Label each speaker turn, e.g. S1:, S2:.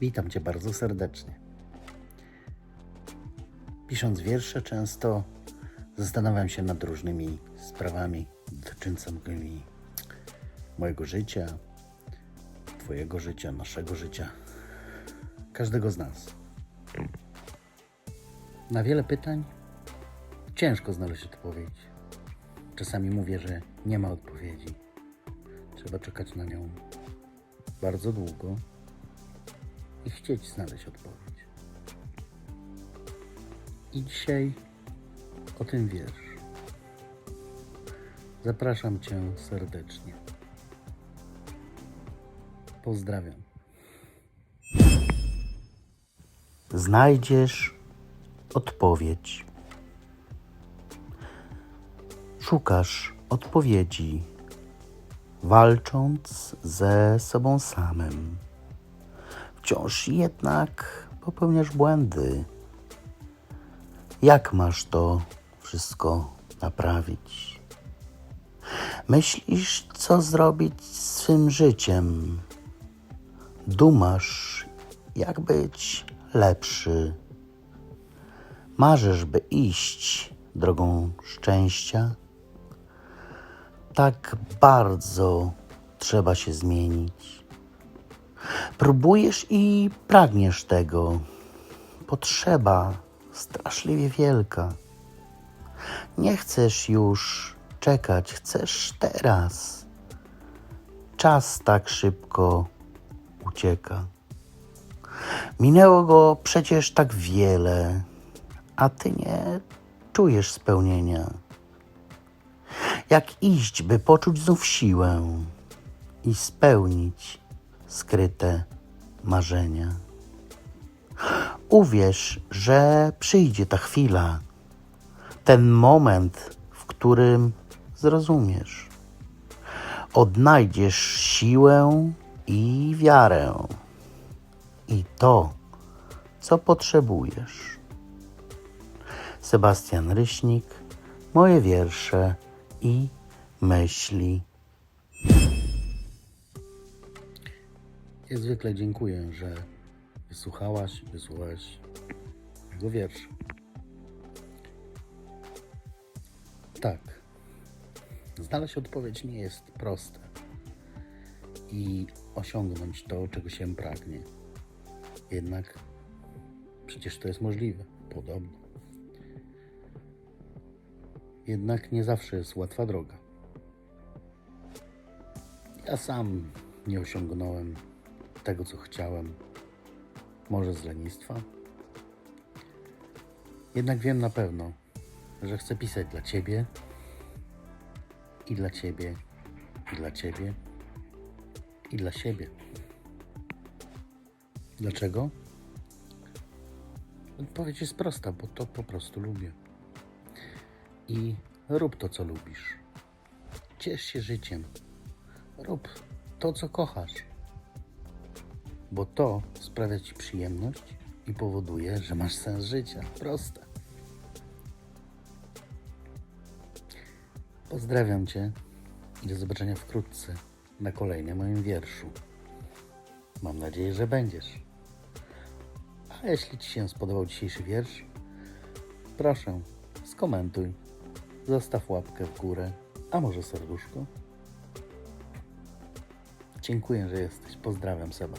S1: Witam Cię bardzo serdecznie. Pisząc wiersze, często zastanawiam się nad różnymi sprawami dotyczącymi mojego życia, Twojego życia, naszego życia, każdego z nas. Na wiele pytań ciężko znaleźć odpowiedź. Czasami mówię, że nie ma odpowiedzi. Trzeba czekać na nią bardzo długo i chcieć znaleźć odpowiedź. I dzisiaj o tym wiersz. Zapraszam Cię serdecznie. Pozdrawiam. Znajdziesz odpowiedź. Szukasz odpowiedzi, walcząc ze sobą samym. Wciąż jednak popełniasz błędy. Jak masz to wszystko naprawić? Myślisz, co zrobić z swym życiem. Dumasz, jak być lepszy. Marzysz, by iść drogą szczęścia. Tak bardzo trzeba się zmienić. Próbujesz i pragniesz tego. Potrzeba straszliwie wielka. Nie chcesz już czekać, chcesz teraz. Czas tak szybko ucieka. Minęło go przecież tak wiele, a ty nie czujesz spełnienia. Jak iść, by poczuć znów siłę i spełnić skryte marzenia? Uwierz, że przyjdzie ta chwila, ten moment, w którym zrozumiesz. Odnajdziesz siłę i wiarę i to, co potrzebujesz. Sebastian Ryśnik, moje wiersze i myśli. Jak zwykle dziękuję, że wysłuchałaś, wysłuchałeś mojego wiersza. Tak, znaleźć odpowiedź nie jest proste i osiągnąć to, czego się pragnie. Jednak przecież to jest możliwe, podobno. Jednak nie zawsze jest łatwa droga. Ja sam nie osiągnąłem tego, co chciałem, może z lenistwa. Jednak wiem na pewno, że chcę pisać dla Ciebie i dla Ciebie i dla Ciebie i dla siebie. Dlaczego? Odpowiedź jest prosta, bo to po prostu lubię. I rób to, co lubisz. Ciesz się życiem. Rób to, co kochasz. Bo to sprawia ci przyjemność i powoduje, że masz sens życia. Proste. Pozdrawiam Cię i do zobaczenia wkrótce na kolejnym moim wierszu. Mam nadzieję, że będziesz. A jeśli Ci się spodobał dzisiejszy wiersz, proszę, skomentuj, zostaw łapkę w górę, a może serduszko. Dziękuję, że jesteś. Pozdrawiam Seba.